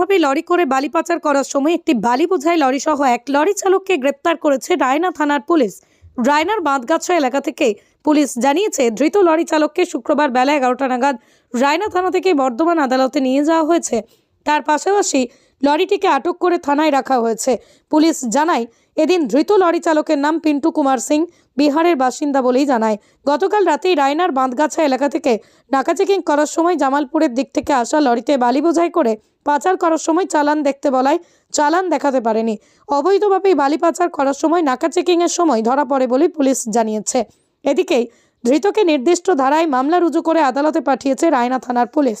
অবৈধভাবে লরি করে বালি পাচার করার সময় একটি বালি বোঝাই লরি সহ এক লরি চালককে গ্রেপ্তার করেছে রায়না থানার পুলিশ। রায়নার বাঁধগাছা এলাকা থেকে পুলিশ জানিয়েছে, ধৃত লরি চালককে শুক্রবার বেলা এগারোটা নাগাদ রায়না থানা থেকে বর্ধমান আদালতে নিয়ে যাওয়া হয়েছে। তার পাশাপাশি লরিটিকে আটক করে থানায় রাখা হয়েছে। পুলিশ জানায়, এদিন ধৃত লরি চালকের নাম পিন্টু কুমার সিং, বিহারের বাসিন্দা বলেই জানায়। গতকাল রাতেই রায়নার বাঁধগাছা এলাকা থেকে নাকা চেকিং করার সময় জামালপুরের দিক থেকে আসা লরিতে বালি বোঝাই করে পাচার করার সময় চালান দেখতে বলায় চালান দেখাতে পারেনি। অবৈধভাবে বালি পাচার করার সময় নাকা চেকিংয়ের সময় ধরা পড়ে বলে পুলিশ জানিয়েছে। এদিকেই ধৃতকে নির্দিষ্ট ধারায় মামলা রুজু করে আদালতে পাঠিয়েছে রায়না থানার পুলিশ।